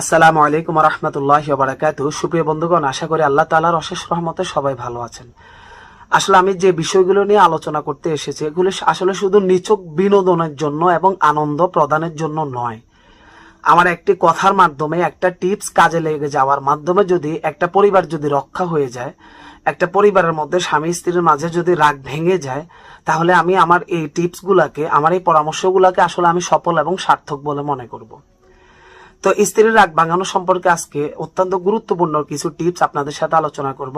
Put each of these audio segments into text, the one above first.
আসসালামু আলাইকুম রহমতুল্লাহ বারাকাত সুপ্রিয় বন্ধুগণ, আশা করি আল্লাহ তালার অশেষ রহমতে সবাই ভালো আছেন। আসলে আমি যে বিষয়গুলো নিয়ে আলোচনা করতে এসেছি, এগুলো আসলে শুধু নিচক বিনোদনের জন্য এবং আনন্দ প্রদানের জন্য নয়। আমার একটি কথার মাধ্যমে একটা টিপস কাজে লেগে যাওয়ার মাধ্যমে যদি একটা পরিবার যদি রক্ষা হয়ে যায়, একটা পরিবারের মধ্যে স্বামী স্ত্রীর মাঝে যদি রাগ ভেঙে যায়, তাহলে আমি আমার এই টিপসগুলাকে, আমার এই পরামর্শগুলোকে আসলে আমি সফল এবং সার্থক বলে মনে করব। তো স্ত্রীর রাগ ভাঙানো সম্পর্কে আজকে অত্যন্ত গুরুত্বপূর্ণ কিছু টিপস আপনাদের সাথে আলোচনা করব,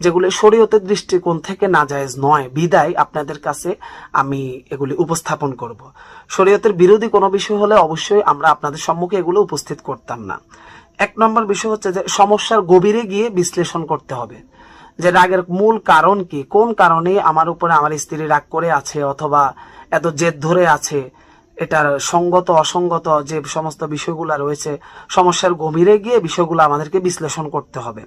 যেগুলি শরীয়তের দৃষ্টিকোণ থেকে নাজায়েজ নয়। বিদায় আপনাদের কাছে আমি এগুলি উপস্থাপন করব। শরীয়তের বিরোধী কোনো বিষয় হলে অবশ্যই আমরা আপনাদের সম্মুখে এগুলো উপস্থিত করতাম না। এক নম্বর বিষয় হচ্ছে যে সমস্যার গভীরে গিয়ে বিশ্লেষণ করতে হবে। যে রাগের মূল কারণ কি? কোন কারণে আমার উপরে আমার স্ত্রী রাগ করে আছে অথবা এত জেদ ধরে আছে? এটার সঙ্গত, অসঙ্গত যে সমস্ত বিষয়গুলো রয়েছে, সমস্যার গভীরে গিয়ে বিষয়গুলো আমাদেরকে বিশ্লেষণ করতে হবে।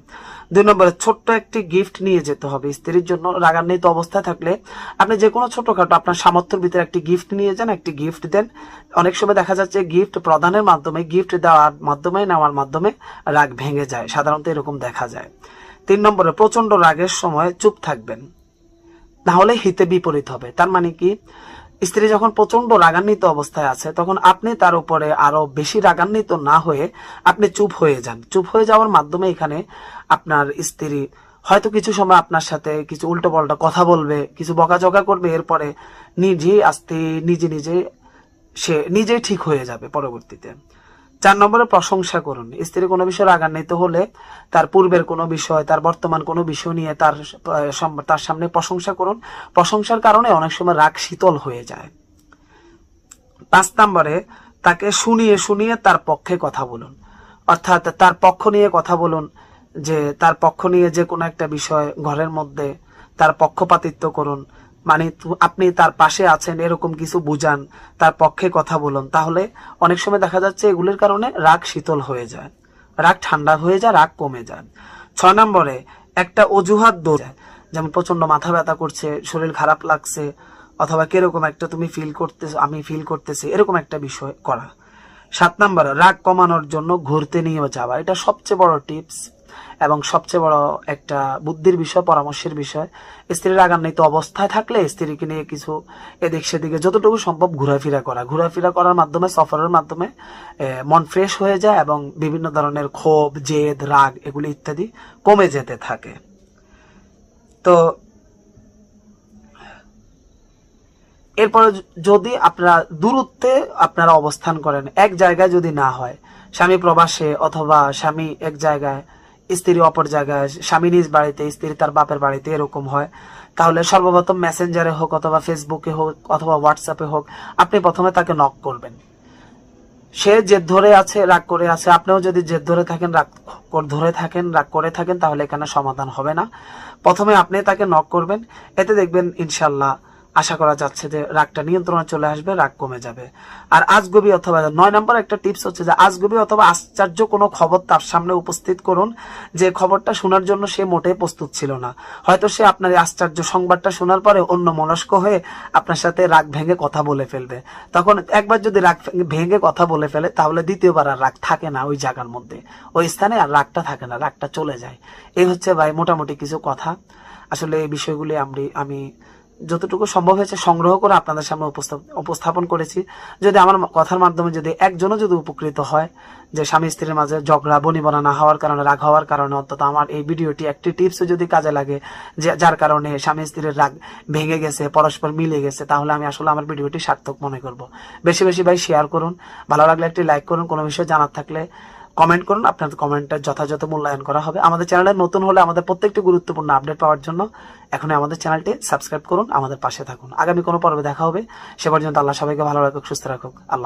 দুই নম্বরে, ছোট্ট একটি গিফট নিয়ে যেতে হবে স্ত্রীর জন্য। রাগান্বিত অবস্থায় থাকলে আপনি যে কোনো ছোটখাটো আপনার সামর্থ্যের ভিতরে একটি গিফট নিয়ে যান, একটি গিফট দেন। অনেক সময় দেখা যাচ্ছে গিফট প্রদানের মাধ্যমে গিফট দেওয়ার মাধ্যমে, নেওয়ার মাধ্যমে রাগ ভেঙে যায়। সাধারণত এরকম দেখা যায়। তিন নম্বরে প্রচণ্ড রাগের সময় চুপ থাকবেন। না হলে হিতে বিপরীত হবে। তার মানে কি? স্ত্রী যখন প্রচণ্ড রাগান্বিত অবস্থায় আছে, তখন আপনি তার উপরে আরও বেশি রাগান্বিত না হয়ে আপনি চুপ হয়ে যান। চুপ হয়ে যাওয়ার মাধ্যমে এখানে আপনার স্ত্রী হয়তো কিছু সময় আপনার সাথে কিছু উল্টো পাল্টা কথা বলবে, কিছু বকাঝকা করবে, এরপরে নিজেই আস্তে নিজে নিজে সে নিজেই ঠিক হয়ে যাবে পরবর্তীতে। চার নম্বরে প্রশংসা করুন। স্ত্রী কোনো বিষয়ে রাগান্বিত হলে তার পূর্বের কোনো বিষয়, তার বর্তমান কোনো বিষয় নিয়ে তার তার সামনে প্রশংসা করুন। প্রশংসার কারণে অনেক সময় রাগ শীতল হয়ে যায়। পাঁচ নম্বরে তাকে শুনিয়ে শুনিয়ে তার পক্ষে কথা বলুন। অর্থাৎ তার পক্ষ নিয়ে কথা বলুন যে, তার পক্ষ নিয়ে যে কোনো একটা বিষয় ঘরের মধ্যে তার পক্ষপাতিত্ব করুন মানে আপনি তার পাশে আছেন, এরকম কিছু বুঝান, তার পক্ষে কথা বলুন। তাহলে অনেক সময় দেখা যাচ্ছে এগুলির কারণে রাগ শীতল হয়ে যায়। রাগ ঠান্ডা হয়ে যায়, রাগ কমে যায়। ছয় নম্বরে, একটা অজুহাত দৌড় যেমন প্রচণ্ড মাথা ব্যথা করছে, শরীর খারাপ লাগছে, অথবা কীরকম একটা তুমি ফিল করতেছো, আমি ফিল করতেছি, এরকম একটা বিষয় করা। সাত নম্বর, রাগ কমানোর জন্য ঘুরতে নিয়ে যাওয়া। এটা সবচেয়ে বড় টিপস এবং সবচেয়ে বড় একটা বুদ্ধির বিষয়, পরামর্শের বিষয়, স্ত্রীর রাগান্বিত অবস্থায় থাকলে স্ত্রীকে নিয়ে কিছু এদিক সেদিকে যতটুকু সম্ভব ঘোরাফেরা করা। ঘোরাফেরা করার মাধ্যমে, সফরের মাধ্যমে মন ফ্রেশ হয়ে যায় এবং বিভিন্ন ধরনের ক্ষোভ, জেদ, রাগ এগুলি ইত্যাদি কমে যেতে থাকে। তো এরপরে যদি আপনারা দূরত্বে আপনারা অবস্থান করেন, এক জায়গায় যদি না হয়, স্বামী প্রবাসে অথবা স্বামী এক জায়গায় স্ত্রী অপর জায়গায়, স্বামী নিজ বাড়িতে, স্ত্রী তার বাপের বাড়িতে এরকম হয়। তাহলে সর্বপ্রথম মেসেঞ্জারে হোক অথবা ফেসবুকে হোক অথবা হোয়াটসঅ্যাপে হোক, আপনি প্রথমে তাকে নক করবেন। সে জেদ ধরে আছে, রাগ করে আছে। আপনিও যদি জেদ ধরে থাকেন, রাগ ধরে থাকেন, রাগ করে থাকেন, তাহলে এখানে সমাধান হবে না। প্রথমে আপনি তাকে নক করবেন। এতে দেখবেন ইনশাল্লাহ আশা করা যাচ্ছে যে রাগটা নিয়ন্ত্রণে চলে আসবে, রাগ কমে যাবে। আর আজগবি অথবা নয় নম্বর একটা টিপস হচ্ছে যে আজগবি অথবা আশ্চর্য কোনো খবর তার সামনে উপস্থিত করুন, যে খবরটা শোনার জন্য সে মোটেই প্রস্তুত ছিল না। হয়তো সে আপনার এই আশ্চর্য সংবাদটা শোনার পরে অন্য মনস্ক হয়ে আপনার সাথে রাগ ভেঙে কথা বলে ফেলবে। তখন একবার যদি রাগ ভেঙে কথা বলে ফেলে, তাহলে দ্বিতীয়বার আর রাগ থাকে না ওই জায়গার মধ্যে। ওই স্থানে আর রাগটা থাকে না, রাগটা চলে যায়। এই হচ্ছে ভাই মোটামুটি কিছু কথা। আসলে এই বিষয়গুলি আমি আমি যতটুকু সম্ভব হয়েছে সংগ্রহ করে আপনাদের সামনে উপস্থাপ- উপস্থাপন করেছি। যদি আমার কথার মাধ্যমে যদি একজনও যদি উপকৃত হয়, যে স্বামী স্ত্রীর মাঝে ঝগড়া, বনিবনা না হওয়ার কারণে, রাগ হওয়ার কারণে, অন্তত আমার এই ভিডিওটি একটি টিপস যদি কাজে লাগে, যে যার কারণে স্বামী স্ত্রীর রাগ ভেঙে গেছে, পরস্পর মিলে গেছে, তাহলে আমি আসলে আমার ভিডিওটি সার্থক মনে করব। বেশি বেশি ভাই শেয়ার করুন। ভালো লাগলে একটি লাইক করুন। কোনো বিষয় জানার থাকলে কমেন্ট করুন। আপনার কমেন্টটা যথাযথ মূল্যায়ন করা হবে। আমাদের চ্যানেলে নতুন হলে আমাদের প্রত্যেকটি গুরুত্বপূর্ণ আপডেট পাওয়ার জন্য এখন আমাদের চ্যানেলটি সাবস্ক্রাইব করুন, আমাদের পাশে থাকুন। আগামী কোনো পর্বে দেখা হবে। সে পর্যন্ত আল্লাহ সবাইকে ভালো রাখুক, সুস্থ রাখুক। আল্লাহ